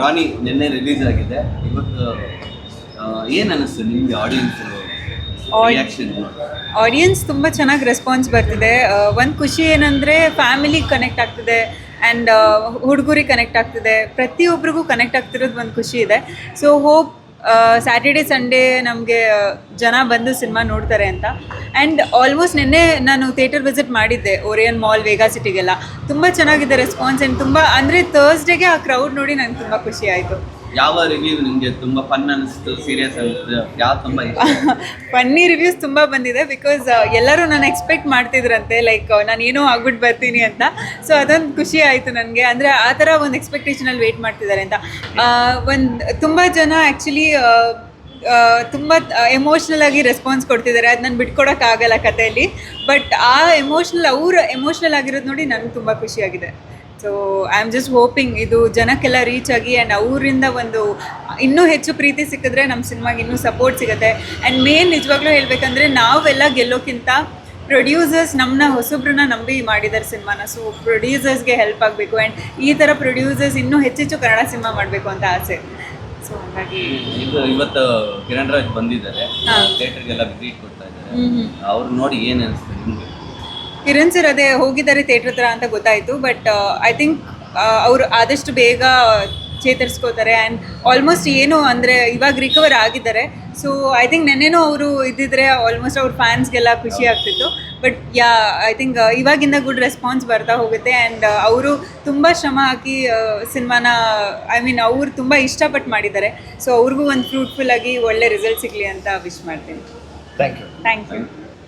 ರಾಣಿ ನಿನ್ನೆ ರಿಲೀಸ್ ಆಗಿದೆ. ಇವತ್ತು ಏನ್ ಅನಿಸ್ತು ನಿಮಗೆ ಆಡಿಯನ್ಸ್ ರಿಯಾಕ್ಷನ್ ಆಡಿಯನ್ಸ್ ತುಂಬ ಚೆನ್ನಾಗಿ ರೆಸ್ಪಾನ್ಸ್ ಬರ್ತಿದೆ. ಒಂದು ಖುಷಿ ಏನಂದರೆ ಫ್ಯಾಮಿಲಿ ಕನೆಕ್ಟ್ ಆಗ್ತಿದೆ ಆ್ಯಂಡ್ ಹುಡುಗರಿಗೆ ಕನೆಕ್ಟ್ ಆಗ್ತಿದೆ. ಪ್ರತಿಯೊಬ್ಬರಿಗೂ ಕನೆಕ್ಟ್ ಆಗ್ತಿರೋದು ಒಂದು ಖುಷಿ ಇದೆ. ಸೊ ಹೋಪ್ ಸ್ಯಾಟರ್ಡೆ ಸಂಡೇ ನಮಗೆ ಜನ ಬಂದು ಸಿನಿಮಾ ನೋಡ್ತಾರೆ ಅಂತ. ಆ್ಯಂಡ್ ಆಲ್ಮೋಸ್ಟ್ ನಿನ್ನೆ ನಾನು ಥಿಯೇಟರ್ ವಿಸಿಟ್ ಮಾಡಿದ್ದೆ ಓರಿಯನ್ ಮಾಲ್ ವೇಗಾ ಸಿಟಿಗೆಲ್ಲ ತುಂಬ ಚೆನ್ನಾಗಿದೆ ರೆಸ್ಪಾನ್ಸ್ ಆ್ಯಂಡ್ ತುಂಬ, ಅಂದರೆ ಥರ್ಸ್ಡೇಗೆ ಆ ಕ್ರೌಡ್ ನೋಡಿ ನಂಗೆ ತುಂಬ ಖುಷಿ ಆಯಿತು. ಯಾವ ರಿವ್ಯೂ ನಿಮಗೆ ತುಂಬಾ ಫನ್ ಅನಿಸ್ತು ಸೀರಿಯಸ್ ಅನಿಸ್ತು? ಯಾವ ತುಂಬಾ ಫನ್ನಿ ರಿವ್ಯೂಸ್ ತುಂಬ ಬಂದಿದೆ ಬಿಕಾಸ್ ಎಲ್ಲರೂ ನಾನು ಎಕ್ಸ್ಪೆಕ್ಟ್ ಮಾಡ್ತಿದ್ರಂತೆ ಲೈಕ್ ನಾನು ಏನೋ ಆಗ್ಬಿಟ್ಟು ಬರ್ತೀನಿ ಅಂತ. ಸೊ ಅದೊಂದು ಖುಷಿ ಆಯಿತು ನನಗೆ. ಅಂದರೆ ಆ ಥರ ಒಂದು ಎಕ್ಸ್ಪೆಕ್ಟೇಷನಲ್ಲಿ ವೇಟ್ ಮಾಡ್ತಿದ್ದಾರೆ ಅಂತ. ಒಂದು, ತುಂಬ ಜನ ಆ್ಯಕ್ಚುಲಿ ತುಂಬ ಎಮೋಷ್ನಲ್ ಆಗಿ ರೆಸ್ಪಾನ್ಸ್ ಕೊಡ್ತಿದ್ದಾರೆ. ಅದು ನಾನು ಬಿಟ್ಕೊಡೋಕ್ಕಾಗಲ್ಲ ಕಥೆಯಲ್ಲಿ. ಬಟ್ ಆ ಎಮೋಷ್ನಲ್ ಅವ್ರ ಎಮೋಷ್ನಲ್ ಆಗಿರೋದು ನೋಡಿ ನನಗೆ ತುಂಬ ಖುಷಿಯಾಗಿದೆ so I am just hoping ಇದು ಜನಕ್ಕೆಲ್ಲ ರೀಚ್ ಆಗಿ ಆ್ಯಂಡ್ ಅವರಿಂದ ಒಂದು ಇನ್ನೂ ಹೆಚ್ಚು ಪ್ರೀತಿ ಸಿಕ್ಕಿದ್ರೆ ನಮ್ಮ ಸಿನಿಮಾಗೆ ಇನ್ನೂ ಸಪೋರ್ಟ್ ಸಿಗುತ್ತೆ. ಆ್ಯಂಡ್ ಮೇನ್ ನಿಜವಾಗ್ಲೂ ಹೇಳಬೇಕಂದ್ರೆ ನಾವೆಲ್ಲ ಗೆಲ್ಲೋಕ್ಕಿಂತ ಪ್ರೊಡ್ಯೂಸರ್ಸ್ ನಮ್ಮನ್ನ ಹೊಸಬ್ರನ್ನ ನಂಬಿ ಮಾಡಿದ್ದಾರೆ ಸಿನಿಮಾನ. ಸೊ ಪ್ರೊಡ್ಯೂಸರ್ಸ್ಗೆ ಹೆಲ್ಪ್ ಆಗಬೇಕು ಆ್ಯಂಡ್ ಈ ಥರ ಪ್ರೊಡ್ಯೂಸರ್ಸ್ ಇನ್ನೂ ಹೆಚ್ಚೆಚ್ಚು ಕನ್ನಡ ಸಿನಿಮಾ ಮಾಡಬೇಕು ಅಂತ ಆಸೆ. ಸೊ ಹಾಗಾಗಿ ಇವತ್ತು ಕಿರಣ್ ರಾಜ್ ಬಂದಿದ್ದಾರೆ. ಥಿಯೇಟರ್ಗೆಲ್ಲ ವಿಸಿಟ್ ಕೊಡ್ತಾ ಇದ್ದಾರೆ. ಅವ್ರು ನೋಡಿ ಏನು ಅನಿಸ್ತು ನಿಮ್ಗೆ? ಕಿರಣ್ ಸರ್ ಅದೇ ಹೋಗಿದ್ದಾರೆ ಥಿಯೇಟರ್ ಹತ್ರ ಅಂತ ಗೊತ್ತಾಯಿತು ಬಟ್ ಐ ಥಿಂಕ್ ಅವರು ಆದಷ್ಟು ಬೇಗ ಚೇತರಿಸ್ಕೋತಾರೆ ಆ್ಯಂಡ್ ಆಲ್ಮೋಸ್ಟ್ ಏನು ಅಂದರೆ ಇವಾಗ ರಿಕವರ್ ಆಗಿದ್ದಾರೆ. ಸೊ ಐ ಥಿಂಕ್ ನೆನ್ನೆನೂ ಅವರು ಇದ್ದಿದ್ರೆ ಆಲ್ಮೋಸ್ಟ್ ಅವ್ರ ಫ್ಯಾನ್ಸ್ಗೆಲ್ಲ ಖುಷಿ ಆಗ್ತಿತ್ತು. ಬಟ್ ಯಾ ಐ ಥಿಂಕ್ ಇವಾಗಿಂದ ಗುಡ್ ರೆಸ್ಪಾನ್ಸ್ ಬರ್ತಾ ಹೋಗುತ್ತೆ ಆ್ಯಂಡ್ ಅವರು ತುಂಬ ಶ್ರಮ ಹಾಕಿ ಸಿನಿಮಾನ ಐ ಮೀನ್ ಅವ್ರು ತುಂಬ ಇಷ್ಟಪಟ್ಟು ಮಾಡಿದ್ದಾರೆ. ಸೊ ಅವ್ರಿಗೂ ಒಂದು ಫ್ರೂಟ್ಫುಲ್ ಆಗಿ ಒಳ್ಳೆ ರಿಸಲ್ಟ್ ಸಿಗಲಿ ಅಂತ ವಿಶ್ ಮಾಡ್ತೀನಿ. Thank you thank you